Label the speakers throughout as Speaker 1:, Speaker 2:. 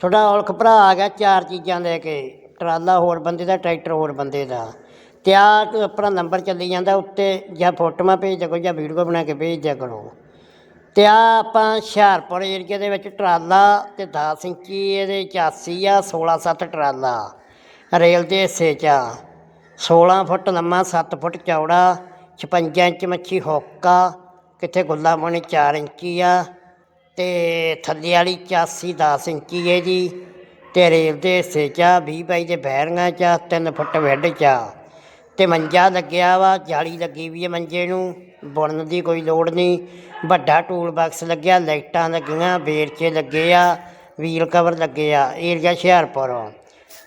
Speaker 1: ਤੁਹਾਡਾ ਔਲਖ ਭਰਾ ਆ ਗਿਆ ਚਾਰ ਚੀਜ਼ਾਂ ਲੈ ਕੇ, ਟਰਾਲਾ ਹੋਰ ਬੰਦੇ ਦਾ, ਟਰੈਕਟਰ ਹੋਰ ਬੰਦੇ ਦਾ। ਤੇ ਆ ਆਪਣਾ ਨੰਬਰ ਚੱਲੀ ਜਾਂਦਾ ਉੱਤੇ, ਜਾਂ ਫੋਟੋਆਂ ਭੇਜ ਦਿਆ ਕਰੋ ਜਾਂ ਵੀਡੀਓ ਬਣਾ ਕੇ ਭੇਜ ਦਿਆ ਕਰੋ। ਤੇ ਆ ਆਪਾਂ ਹੁਸ਼ਿਆਰਪੁਰ ਏਰੀਏ ਦੇ ਵਿੱਚ ਟਰਾਲਾ ਤੇ 10 ਇੰਚੀ, ਇਹਦੇ ਚਾਸੀ ਆ 16 7 ਟਰਾਲਾ, ਰੇਲ ਦੇ ਹਿੱਸੇ 'ਚ ਆ। 16 ਫੁੱਟ ਲੰਮਾ 7 ਫੁੱਟ ਚੌੜਾ 56 ਇੰਚ ਮੱਛੀ ਹੁੱਕਾ, ਕਿੱਥੇ ਗੁੱਲਾ ਪਾਣੀ 4 ਇੰਚੀ ਆ। ਤੇ ਥੱਲੇ ਵਾਲੀ ਚਾਸੀ 10 ਇੰਚੀ ਹੈ ਜੀ ਤੇ ਰੇਲ ਦੇ ਹਿੱਸੇ 'ਚ ਆ 20 ਬਾਈ ਦੇ ਬੈਰੀਆਂ 'ਚ ਆ 3 ਫੁੱਟ ਵੈੱਡ 'ਚ ਆ। ਤੇ ਮੰਜਾ ਲੱਗਿਆ ਵਾ, ਜਾਲੀ ਲੱਗੀ ਵੀ ਹੈ ਮੰਜੇ ਨੂੰ, ਬੁਣਨ ਦੀ ਕੋਈ ਲੋੜ ਨਹੀਂ। ਵੱਡਾ ਟੂਲ ਬਾਕਸ ਲੱਗਿਆ, ਲਾਈਟਾਂ ਲੱਗੀਆਂ, ਵੇਰਚੇ ਲੱਗੇ ਆ ਵੀਲ ਕਵਰ ਲੱਗੇ ਆ ਏਰੀਆ ਹੁਸ਼ਿਆਰਪੁਰ।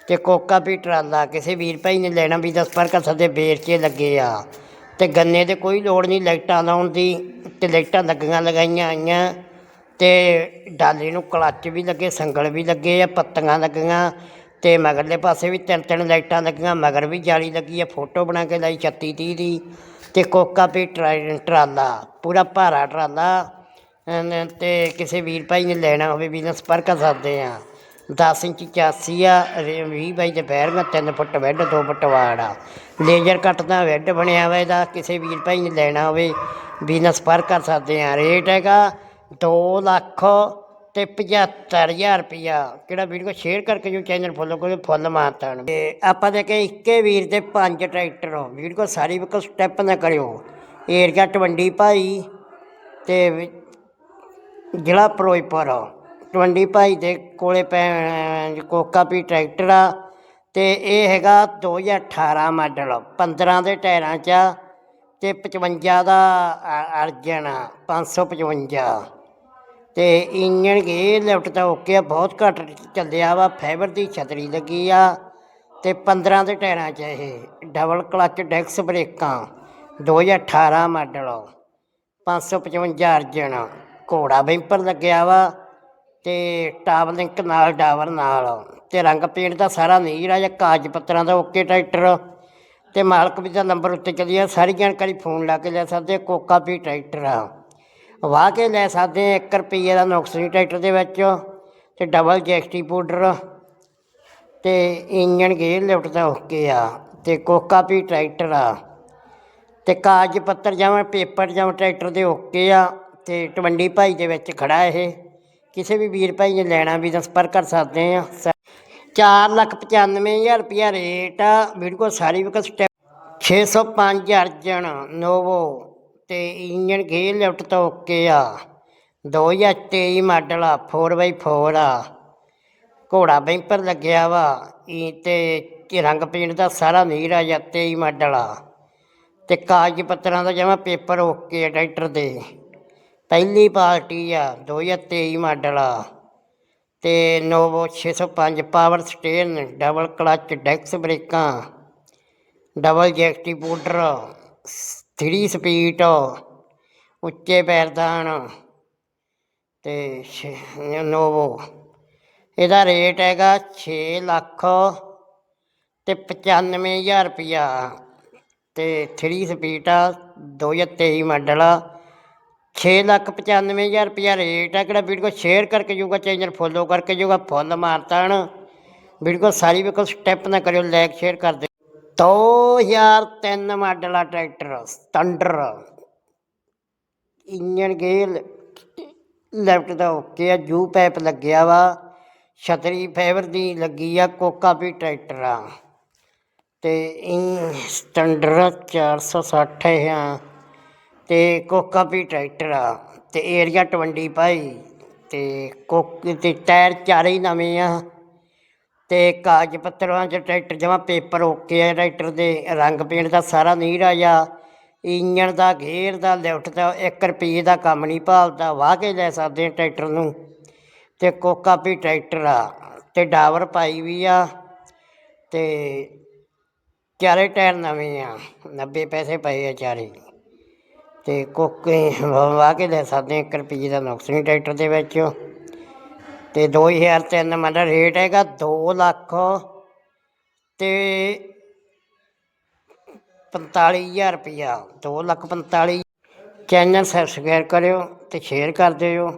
Speaker 1: ਤੇ ਕੋਕਾ ਵੀ ਟਰਾਲਾ, ਕਿਸੇ ਵੀਰ ਭਾਈ ਨੇ ਲੈਣਾ ਵੀ ਦਸ ਪਰ ਕਸਰ ਦੇ ਵੇਰਚੇ ਲੱਗੇ ਆ। ਤੇ ਗੰਨੇ ਤੇ ਕੋਈ ਲੋੜ ਨਹੀਂ ਲਾਈਟਾਂ ਲਾਉਣ ਦੀ, ਤੇ ਲਾਈਟਾਂ ਲੱਗੀਆਂ ਲਗਾਈਆਂ ਆਈਆਂ। ਤੇ ਡਾਲੇ ਨੂੰ ਕਲੱਚ ਵੀ ਲੱਗੇ, ਸੰਗਲ ਵੀ ਲੱਗੇ, ਆ ਪੱਤੀਆਂ ਲੱਗੀਆਂ ਤੇ ਮਗਰਲੇ ਪਾਸੇ ਵੀ ਤਿੰਨ ਤਿੰਨ ਲਾਈਟਾਂ ਲੱਗੀਆਂ, ਮਗਰ ਵੀ ਜਾਲੀ ਲੱਗੀ ਆ, ਫੋਟੋ ਬਣਾ ਕੇ ਲਾਈ 36 30 ਦੀ ਤੇ ਕੋਕਾ ਵੀ ਟਰਾ- ਟਰਾਲਾ, ਪੂਰਾ ਭਾਰਾ ਟਰਾਲਾ। ਅਨ- ਤੇ ਕਿਸੇ ਵੀਰ ਭਾਈ ਨੇ ਲੈਣਾ ਹੋਵੇ ਵੀ ਸੰਪਰਕ ਕਰ ਸਕਦੇ ਆ। 10 ਇੰਚ 84 ਆ 20 ਬਾਈ ਦੇ ਬੈਰਗਾ 3 ਫੁੱਟ ਵੈੱਡ 2 ਫੁੱਟ ਵਾੜ ਆ। ਲੇਜ਼ਰ ਕੱਟ ਦਾ ਵੈੱਡ ਬਣਿਆ ਹੋਇਆ ਇਹਦਾ, ਕਿਸੇ ਵੀਰ ਭਾਈ ਨੇ ਲੈਣਾ ਹੋਵੇ ਵੀ ਸੰਪਰਕ ਕਰ ਸਕਦੇ ਆ। ਰੇਟ ਹੈਗਾ ਦੋ ਲੱਖ ਤੇ 75000 ਰੁਪਿਆ ਕਿਹੜਾ ਵੀਡੀਓ ਸ਼ੇਅਰ ਕਰਕੇ ਜੋ ਚੈਨਲ ਫੋਲੋ ਕਰੋ, ਫੁੱਲ ਮਾਰਤਾ ਤੇ ਆਪਾਂ ਦੇ ਕੇ ਇੱਕੇ ਵੀਰ ਦੇ ਪੰਜ ਟਰੈਕਟਰ ਵੀਡੀਓ ਸਾਰੀ ਵੀ ਸਟੈਪ ਨਾ ਕਰਿਓ। ਏਰੀਆ ਟਵੰਡੀ ਭਾਈ ਤੇ ਜ਼ਿਲ੍ਹਾ ਫਿਰੋਜ਼ਪੁਰ ਟਵੰਡੀ ਭਾਈ ਦੇ ਕੋਲੇ ਪੈ, ਕੋਕਾ ਵੀ ਟਰੈਕਟਰ ਆ। ਤੇ ਇਹ ਹੈਗਾ 2018 ਮਾਡਲ 15 ਦੇ ਟਾਇਰਾਂ 'ਚ ਆ ਤੇ 55 ਦਾ ਅ- ਅਰਜਨ ਆ। 555 ਤੇ ਇੰਜਣ ਗੇ ਲਿਫਟ ਤਾਂ ਓਕੇ ਆ, ਬਹੁਤ ਘੱਟ ਚੱਲਿਆ ਵਾ, ਫਾਈਬਰ ਦੀ ਛਤਰੀ ਲੱਗੀ ਆ ਤੇ 15 ਦੇ ਟਾਇਰਾਂ 'ਚ ਇਹ ਡਬਲ ਕਲਚ ਡੈਕਸ ਬ੍ਰੇਕਾਂ 2018 ਮਾਡਲ 555 ਅਰਜਨ, ਘੋੜਾ ਬੈਂਪਰ ਲੱਗਿਆ ਵਾ ਤੇ ਟਾਪ ਲਿੰਕ ਨਾਲ, ਡਾਵਰ ਨਾਲ ਤੇ ਰੰਗ ਪੇਂਟ ਦਾ ਸਾਰਾ ਨੀਰ ਆ, ਜਾਂ ਕਾਗਜ਼ ਪੱਤਰਾਂ ਦਾ ਓਕੇ ਟਰੈਕਟਰ ਤੇ ਮਾਲਕ ਵੀ ਦਾ ਨੰਬਰ ਉੱਤੇ ਚੱਲੀ ਆ, ਸਾਰੀ ਜਾਣਕਾਰੀ ਫੋਨ ਲਾ ਕੇ ਲੈ ਸਕਦੇ ਕੋਕਾ ਵੀ ਟਰੈਕਟਰ ਆ। ਵਾਹ ਕੇ ਲੈ ਸਕਦੇ ਆ 1 ਰੁਪਈਏ ਦਾ ਨੁਕਸ ਟਰੈਕਟਰ ਦੇ ਵਿੱਚ ਤੇ ਡਬਲ ਜੈਕਸਟੀ ਪਾਊਡਰ ਤੇ ਇੰਜਣ ਗੇਅਰ ਲਿਫਟ ਦਾ ਓਕੇ ਆ ਤੇ ਕੋਕਾ ਵੀ ਟਰੈਕਟਰ ਆ ਤੇ ਕਾਗਜ਼ ਪੱਤਰ ਜਿਵੇਂ ਪੇਪਰ ਜਿਵੇਂ ਟਰੈਕਟਰ ਦੇ ਓਕੇ ਆ ਤੇ ਟਵੰਡੀ ਭਾਈ ਦੇ ਵਿੱਚ ਖੜਾ ਇਹ। ਕਿਸੇ ਵੀ ਵੀਰ ਭਾਈ ਨੇ ਲੈਣਾ ਵੀ ਤਾਂ ਸੰਪਰਕ ਕਰ ਸਕਦੇ ਆ ਚਾਰ ਲੱਖ ਪਚਾਨਵੇਂ ਹਜ਼ਾਰ ਰੁਪਇਆ ਰੇਟ ਆ। ਵੀਡੀਓ ਸਾਰੀ ਵੀ ਸਟੈਪ 605 ਅਰਜਨ, ਨੋਵੋ। ਤੇ ਇੰਜਨ ਗੇਅਰ ਲਿਫਟ ਤਾਂ ਓਕੇ ਆ। 2023 ਮਾਡਲ ਆ 4x4 ਆ। ਘੋੜਾ ਬੈਂਪਰ ਲੱਗਿਆ ਵਾ, ਈ ਤੇ ਰੰਗ ਪੇਂਟ ਦਾ ਸਾਰਾ ਨੀਰ ਆ ਜਾਂ 23 ਮਾਡਲ ਆ। ਤੇ ਕਾਗਜ਼ ਪੱਤਰਾਂ ਦਾ ਜਮਾ ਪੇਪਰ ਓਕੇ ਆ ਟਰੈਕਟਰ ਦੇ। ਪਹਿਲੀ ਪਾਰਟੀ ਆ 2023 ਮਾਡਲ ਆ। ਤੇ ਨੋਵੋ 605 ਪਾਵਰ ਸਟੇਨ ਡਬਲ ਕਲਚ, ਡੈਕਸ ਬ੍ਰੇਕਾਂ, ਡਬਲ ਜੈਕਟੀ ਪਾਊਡਰ 3 ਸਪੀਟ ਉੱਚੇ ਪੈਰਦਾਨ ਤੇ ਛੇ- ਨੋਵੋ। ਇਹਦਾ ਰੇਟ ਹੈਗਾ 6 ਲੱਖ ਤੇ 95000 ਰੁਪਇਆ। ਤੇ 3 ਸਪੀਡ ਆ 2023 ਮਾਡਲ। ਆ 6 ਲੱਖ 95000 ਰੁਪਇਆ ਰੇਟ ਆ ਕਿਹੜਾ ਵੀਡੀਓ ਸ਼ੇਅਰ ਕਰਕੇ ਜੂਗਾ ਚੈਨਲ ਫੋਲੋ ਕਰਕੇ ਜੂਗਾ ਫੁੱਲ ਮਾਰਤਾਣ ਵੀਡੀਓ ਸਾਰੀ ਵੇਖੋ ਸਟੈਪ ਨਾ ਕਰਿਓ ਲਾਈਕ ਸ਼ੇਅਰ ਕਰ ਦਿਓ। 2003 ਮਾਡਲ ਆ tractor, standard. Engine gear lift ਦਾ ਓਕੇ ਆ, ਜੂ ਪੈਪ ਲੱਗਿਆ ਵਾ, ਛਤਰੀ ਫਾਈਬਰ ਦੀ ਲੱਗੀ ਆ, ਕੋਕਾ ਵੀ ਟਰੈਕਟਰ ਆ। ਤੇ ਇਨ ਸਟੈਂਡਰ 460 ਹੈ ਆ, ਤੇ ਕੋਕਾ ਵੀ ਟਰੈਕਟਰ ਆ, ਤੇ ਏਰੀਆ 20 ਭਾਈ ਤੇ ਕੋਕ, ਤੇ ਟਾਇਰ ਚਾਰੇ ਹੀ ਨਵੇਂ ਆ। ਤੇ ਕਾਗਜ਼ ਪੱਤਰਾਂ 'ਚ ਟਰੈਕਟਰ ਜਮਾ ਪੇਪਰ ਓਕੇ ਆ, ਟਰੈਕਟਰ ਦੇ ਰੰਗ ਪੇਂਟ ਦਾ ਸਾਰਾ ਨੀਰਾ ਆ ਜਾ। ਇੰਜਣ ਦਾ, ਗੇਅਰ ਦਾ, ਲਿਫਟ ਦਾ 1 ਰੁਪਏ ਦਾ ਕੰਮ ਨਹੀਂ ਭਾਲਦਾ, ਵਾਹ ਕੇ ਲੈ ਸਕਦੇ ਆ ਟਰੈਕਟਰ ਨੂੰ। ਤੇ ਕੋਕਾ ਵੀ ਟਰੈਕਟਰ ਆ, ਤੇ ਡਾਵਰ ਪਾਈ ਵੀ ਆ, ਤੇ ਚਾਰੇ ਟਾਇਰ ਨਵੇਂ ਆ 90 ਪੈਸੇ ਪਏ ਆ ਚਾਰੇ। ਤੇ ਕੋਕੇ ਵਾਹ ਕੇ ਲੈ ਸਕਦੇ ਆ 1 ਰੁਪਏ ਦਾ ਨੁਕਸ ਨਹੀਂ ਟਰੈਕਟਰ ਦੇ ਵਿੱਚ। ਤੇ 2003 ਮਤਲਬ ਰੇਟ ਹੈਗਾ 2 ਲੱਖ ਤੇ 45000 ਰੁਪਇਆ 2 ਲੱਖ 45 ਚੈਨਲ ਸਬਸਕ੍ਰਾਈਬ ਕਰਿਓ ਤੇ ਸ਼ੇਅਰ ਕਰ ਦਿਓ।